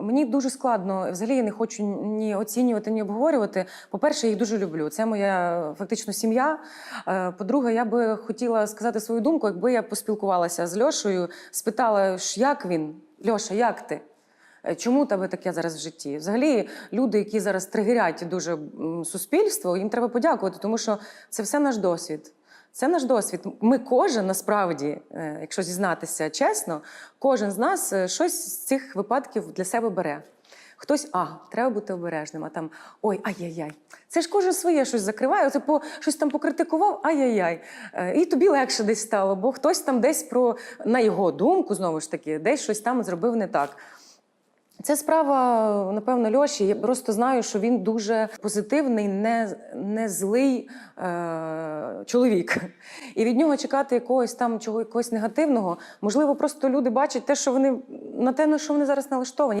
мені дуже складно. Взагалі я не хочу ні оцінювати, ні обговорювати. По-перше, я їх дуже люблю. Це моя фактично сім'я. Е, По-друге, я би хотіла сказати свою думку, якби я поспілкувалася з Льошею, спитала, як він, Льоша, як ти? Е, Чому тебе таке зараз в житті? Взагалі, люди, які зараз тригерять дуже суспільство, їм треба подякувати, тому що це все наш досвід. Це наш досвід. Ми кожен насправді, е, якщо зізнатися чесно, кожен з нас е, щось з цих випадків для себе бере. Хтось, а, треба бути обережним, а там ой, ай-яй-яй. Це ж кожен своє щось закриває, оце по щось там покритикував, ай-яй-яй. Е, І тобі легше десь стало, бо хтось там десь про, на його думку, знову ж таки, десь щось там зробив не так. Це справа, напевно, Льоші. Я просто знаю, що він дуже позитивний, не, не злий е, чоловік. І від нього чекати якогось там чого негативного. Можливо, просто люди бачать те, що вони на те, на що вони зараз налаштовані.